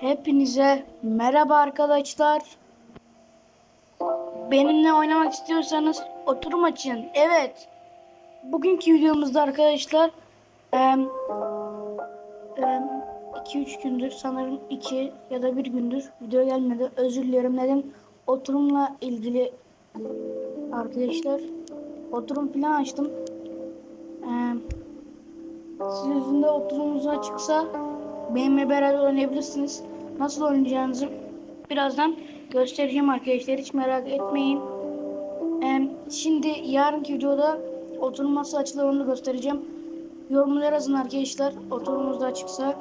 Hepinize merhaba arkadaşlar. Benimle oynamak istiyorsanız oturum açın. Evet. Bugünkü videomuzda arkadaşlar 2-3 gündür sanırım 2 ya da 1 gündür video gelmedi. Özür dilerim neden oturumla ilgili arkadaşlar oturum falan açtım. Sizin de oturumunuz açıksa benimle beraber oynayabilirsiniz. Nasıl oynayacağınızı birazdan göstereceğim arkadaşlar. Hiç merak etmeyin. Şimdi yarınki videoda onu da göstereceğim. Yorumlara yazın arkadaşlar. Oturumumuz da açıksa.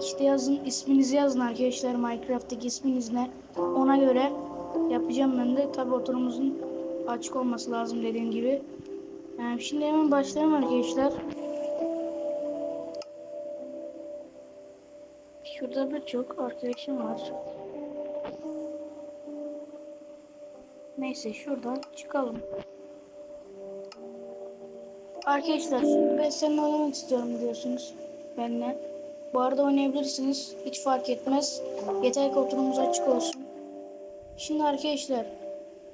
İşte yazın isminizi yazın arkadaşlar. Minecraft'taki isminiz ne? Ona göre yapacağım ben de. Tabi oturumumuzun açık olması lazım dediğim gibi. Em, şimdi hemen başlayalım arkadaşlar. Şurada birçok arkadaşım var. Neyse şuradan çıkalım. Arkadaşlar ben seninle oynamak istiyorum biliyorsunuz. Benle. Bu arada oynayabilirsiniz. Hiç fark etmez. Yeter ki oturumumuz açık olsun. Şimdi arkadaşlar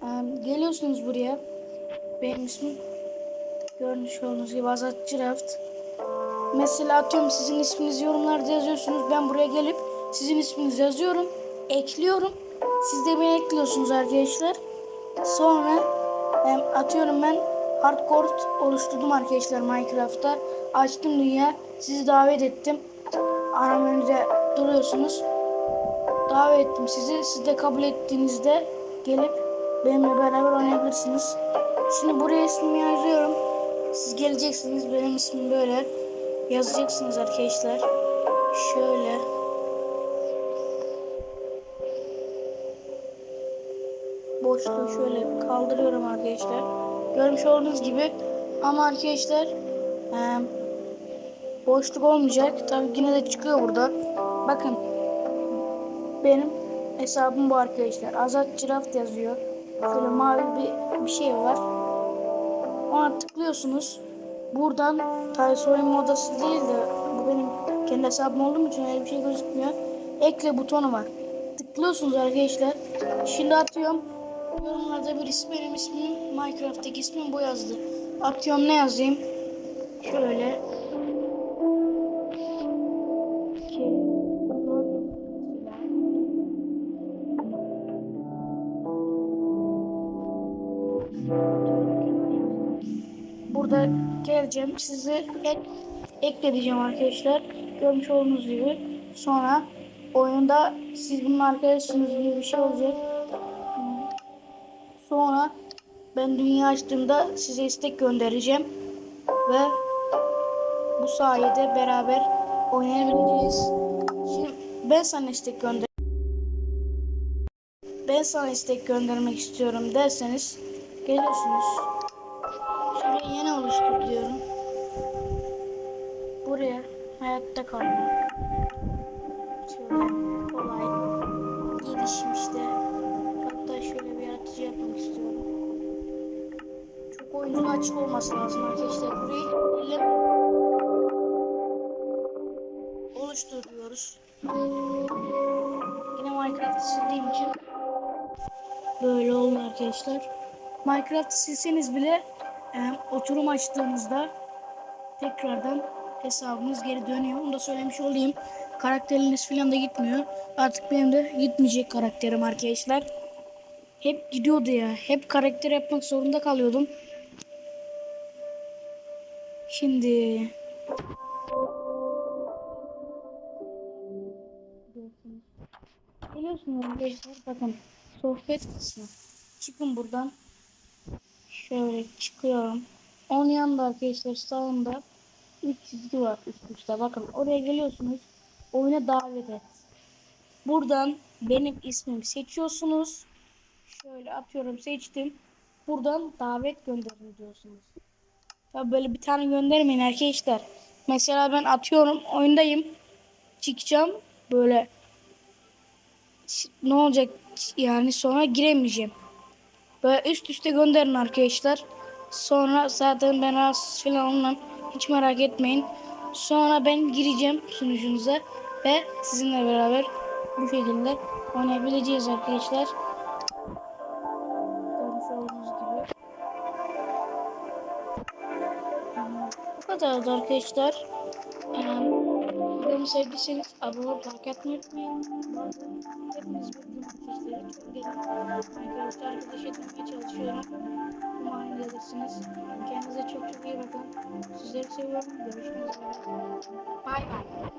em, geliyorsunuz buraya. Benim ismim görmüş olduğunuz gibi Azat Craft. Mesela atıyorum sizin isminizi yorumlarda yazıyorsunuz. Ben buraya gelip sizin isminizi yazıyorum. Ekliyorum. Siz de beni ekliyorsunuz arkadaşlar. Sonra em, atıyorum ben hardcore oluşturdum arkadaşlar Minecraft'ta. Açtım dünya. Sizi davet ettim. Ana menüde duruyorsunuz. Davet ettim sizi. Siz de kabul ettiğinizde gelip benimle beraber oynayabilirsiniz. Şimdi buraya ismimi yazıyorum. Siz geleceksiniz. Benim ismim böyle. Yazacaksınız arkadaşlar. Şöyle. Boşluğu şöyle kaldırıyorum arkadaşlar. Görmüş olduğunuz gibi ama arkadaşlar eee, boşluk olmayacak. Tabii yine de çıkıyor burada. Bakın benim hesabım bu arkadaşlar. Azat Craft yazıyor. Şöyle mavi bir, bir şey var. Ona tıklıyorsunuz. Buradan tabi soyunma odası değil de bu benim kendi hesabım olduğum için öyle bir şey gözükmüyor. Ekle butonu var. Tıklıyorsunuz arkadaşlar. Şimdi atıyorum. Yorumlarda birisi benim ismim Minecraft'taki ismim bu yazdı. Atıyorum ne yazayım? Şöyle. Burada geleceğim. Sizi ek, ekleteceğim arkadaşlar. Görmüş olduğunuz gibi. Sonra oyunda siz bunun arkadaşsınız gibi bir şey olacak. Sonra ben dünya açtığımda size istek göndereceğim. Ve bu sayede beraber oynayabileceğiz. Şimdi ben sana istek gönder ben sana istek göndermek istiyorum derseniz geliyorsunuz. Şuraya yeni oluştur diyorum. Buraya hayatta kalmak. Şöyle kolay. Gelişim işte. Hatta şöyle bir yaratıcı yapmak istiyorum. Çok oyuncunun açık olması lazım arkadaşlar. Burayı elle oluştur diyoruz. Yine Minecraft'ı sildiğim için böyle oldu arkadaşlar. Minecraft'ı silseniz bile oturum açtığınızda tekrardan hesabınız geri dönüyor. Onu da söylemiş olayım. Karakteriniz falan da gitmiyor. Artık benim de gitmeyecek karakterim arkadaşlar. Hep gidiyordu ya. Hep karakter yapmak zorunda kalıyordum. Şimdi Biliyorsunuz arkadaşlar bakın sohbet kısmı. Çıkın buradan. Şöyle çıkıyorum. Onun yanında arkadaşlar sağında 3 çizgi var üst üste. Bakın oraya geliyorsunuz. Oyuna davet et. Buradan benim ismimi seçiyorsunuz. Şöyle atıyorum seçtim. Buradan davet gönderin diyorsunuz. Ya böyle bir tane göndermeyin arkadaşlar. Mesela ben atıyorum oyundayım. Çıkacağım böyle ne olacak yani sonra giremeyeceğim. Böyle üst üste gönderin arkadaşlar. Sonra zaten ben rahatsız falan olmam. Hiç merak etmeyin. Sonra ben gireceğim sunucunuza. Ve sizinle beraber bu şekilde oynayabileceğiz arkadaşlar. Görmüş olduğunuz gibi. Bu kadardı arkadaşlar. Ee, Videomu sevdiyseniz abone olup like atmayı unutmayın. Hepiniz bekliyorum. Minecraft'ta arkadaş edinmeye çalışıyorum. Umarım gelirsiniz. Kendinize çok çok iyi bakın. Sizleri seviyorum. Görüşmek üzere. Bay bay.